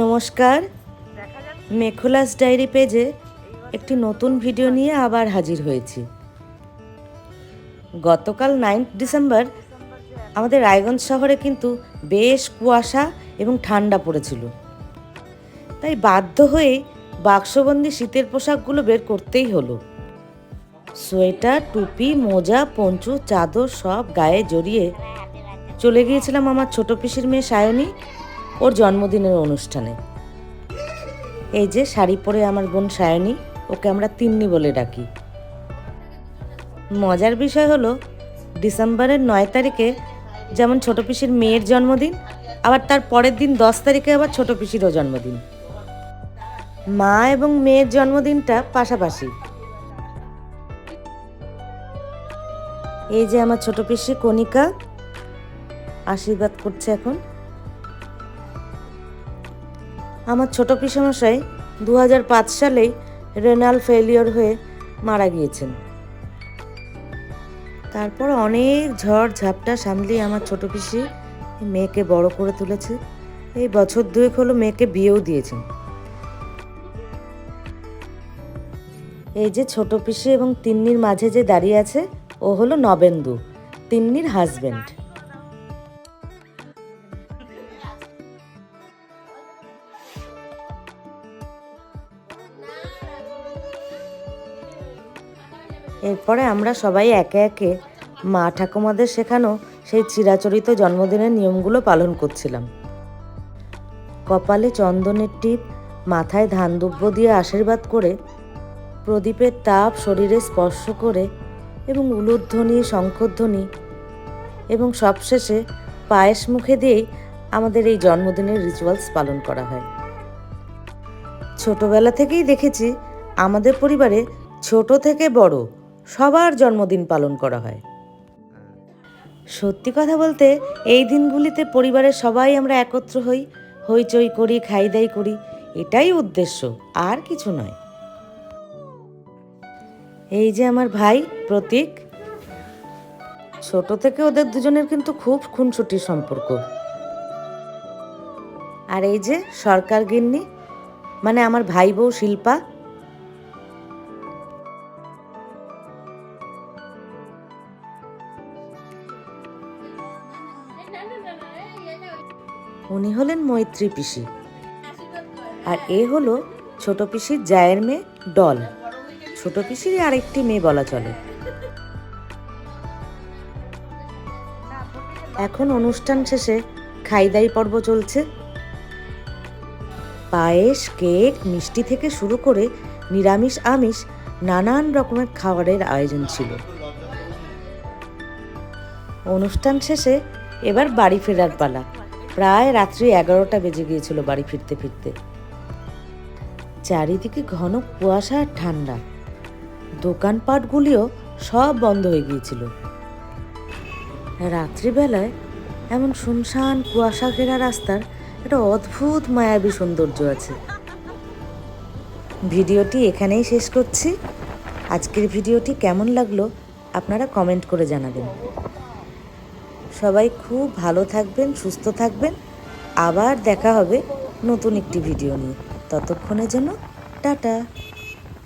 নমস্কার। মেখোলাস ডায়েরি পেজে একটি নতুন ভিডিও নিয়ে আবার হাজির হয়েছি। গতকাল নাইন্থ ডিসেম্বর আমাদের রায়গঞ্জ শহরে কিন্তু বেশ কুয়াশা এবং ঠান্ডা পড়েছিল। তাই বাধ্য হয়ে বাক্সবন্দি শীতের পোশাকগুলো বের করতেই হলো। সোয়েটার টুপি মোজা পঞ্চু চাদর সব গায়ে জড়িয়ে চলে গিয়েছিলাম আমার ছোট পিসির মেয়ে সায়নী। ওর জন্মদিনের অনুষ্ঠানে। এই যে শাড়ি পরে আমার বোন সায়নী, ওকে আমরা তিন্নি বলে ডাকি। মজার বিষয় হলো, ডিসেম্বরের নয় তারিখে যেমন ছোট পিসির মেয়ের জন্মদিন, আবার তার পরের দিন দশ তারিখে আবার ছোট পিসিরও জন্মদিন। মা এবং মেয়ের জন্মদিনটা পাশাপাশি। এই যে আমার ছোট পিসি কণিকা, আশীর্বাদ করছে এখন। আমার ছোট পিসামশাই দু হাজার পাঁচ সালেই রেনাল ফেলিওর হয়ে মারা গিয়েছেন। তারপর অনেক ঝড় ঝাপটা সামলিয়ে আমার ছোট পিসি মেয়েকে বড় করে তুলেছে। এই বছর দুয়েক হলো মেয়েকে বিয়েও দিয়েছেন। এই যে ছোট পিসি এবং তিন্নির মাঝে যে দাঁড়িয়ে আছে, ও হলো নবেন্দু, তিন্নির হাজবেন্ড এরপরে আমরা সবাই একে একে মা ঠাকুমাদের শেখানো সেই চিরাচরিত জন্মদিনের নিয়মগুলো পালন করছিলাম। কপালে চন্দনের টিপ, মাথায় ধান দুব্য দিয়ে আশীর্বাদ করে, প্রদীপের তাপ শরীরে স্পর্শ করে এবং উলুধ্বনি, শঙ্খধ্বনি এবং সবশেষে পায়েস মুখে দিয়েই আমাদের এই জন্মদিনের রিচুয়ালস পালন করা হয়। ছোটবেলা থেকেই দেখেছি আমাদের পরিবারে ছোট থেকে বড় সবার জন্মদিন পালন করা হয়। সত্যি কথা বলতে, এই দিনগুলিতে পরিবারের সবাই আমরা একত্র হই, হইচই করি, খাই দাই করি, এটাই উদ্দেশ্য, আর কিছু নয়। এই যে আমার ভাই প্রতীক, ছোট থেকে ওদের দুজনের কিন্তু খুব খুনসুটির সম্পর্ক। আর এই যে সরকার গিন্নি মানে আমার ভাই বউ শিল্পা উনি হলেন মৈত্রী পিসি। আর এ হলো ছোট পিসির জায়ের মেয়ে ডল। ছোট পিসির আরেকটি মেয়ে বলা চলে। এখন অনুষ্ঠান শেষে খাইদাই পর্ব চলছে। পায়েস, কেক, মিষ্টি থেকে শুরু করে নিরামিষ, আমিষ নানান রকমের খাবারের আয়োজন ছিল। অনুষ্ঠান শেষে এবার বাড়ি ফেরার পালা। প্রায় রাত্রি এগারোটা বেজে গিয়েছিল বাড়ি ফিরতে ফিরতে। চারিদিকে ঘন কুয়াশা আর ঠান্ডা। দোকানপাটগুলিও সব বন্ধ হয়ে গিয়েছিল। রাত্রিবেলায় এমন শুনশান কুয়াশা ঘেরা রাস্তার একটা অদ্ভুত মায়াবী সৌন্দর্য আছে। ভিডিওটি এখানেই শেষ করছি। আজকের ভিডিওটি কেমন লাগল আপনারা কমেন্ট করে জানাবেন। সবাই খুব ভালো থাকবেন, সুস্থ থাকবেন। আবার দেখা হবে নতুন একটি ভিডিও নিয়ে। ততক্ষণের জন্য, টাটা।